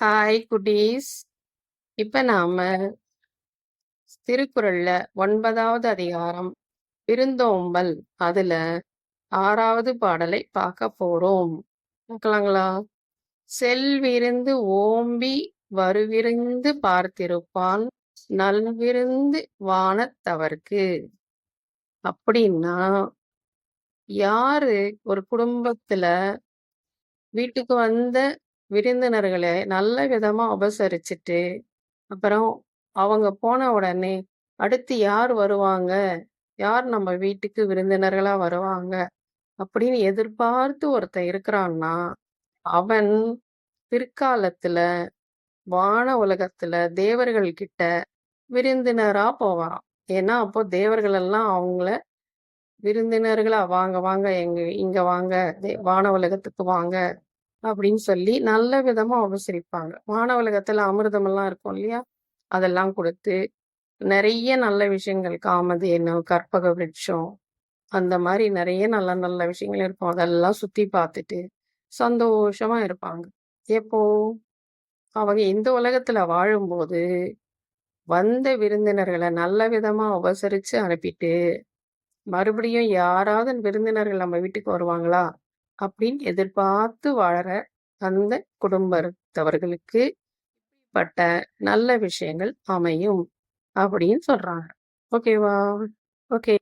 Hi குட்டீஸ். இப்ப நாம திருக்குறள்ல ஒன்பதாவது அதிகாரம் விருந்தோம்பல். அதுல ஆறாவது பாடலை பார்க்க போறோம். பார்க்கலாங்களா? செல்விருந்து ஓம்பி வருவிருந்து பார்த்திருப்பான் நல்விருந்து வானத்தவர்க்கு அப்படின்னா யாரு ஒரு குடும்பத்துல வீட்டுக்கு வந்த விருந்தினர்களை நல்ல விதமா உபசரிச்சுட்டு அப்புறம் அவங்க போன உடனே அடுத்து யார் வருவாங்க? யார் நம்ம வீட்டுக்கு விருந்தினர்களா வருவாங்க? அப்படின்னு எதிர்பார்த்து ஒருத்தன் இருக்கிறான்னா அவன் பிற்காலத்துல வான உலகத்துல தேவர்கள் கிட்ட விருந்தினரா போவாராம் ஏன்னா அப்போ தேவர்கள் எல்லாம் அவங்கள விருந்தினர்களா வாங்க வாங்க எங்க இங்க வாங்க தே- வான உலகத்துக்கு வாங்க அப்படின்னு சொல்லி நல்ல விதமா உபசரிப்பாங்க. வான உலகத்துல அமிர்தம் எல்லாம் இருக்கும் இல்லையா? அதெல்லாம் கொடுத்து நிறைய நல்ல விஷயங்கள் காமதேனு கற்பக விருட்சம் அந்த மாதிரி நிறைய நல்ல நல்ல விஷயங்கள் இருக்கும். அதெல்லாம் சுத்தி பார்த்துட்டு சந்தோஷமா இருப்பாங்க. எப்போ? அவங்க இந்த உலகத்துல வாழும்போது வந்த விருந்தினர்களை நல்ல விதமா உபசரிச்சு அனுப்பிட்டு மறுபடியும் யாராவது விருந்தினர்கள் நம்ம வீட்டுக்கு வருவாங்களா? அப்படின்னு எதிர்பார்த்து வாழற அந்த குடும்பத்தவர்களுக்கு பட்ட நல்ல விஷயங்கள் அமையும் அப்படின்னு சொல்றாங்க. ஓகேவா? ஓகே.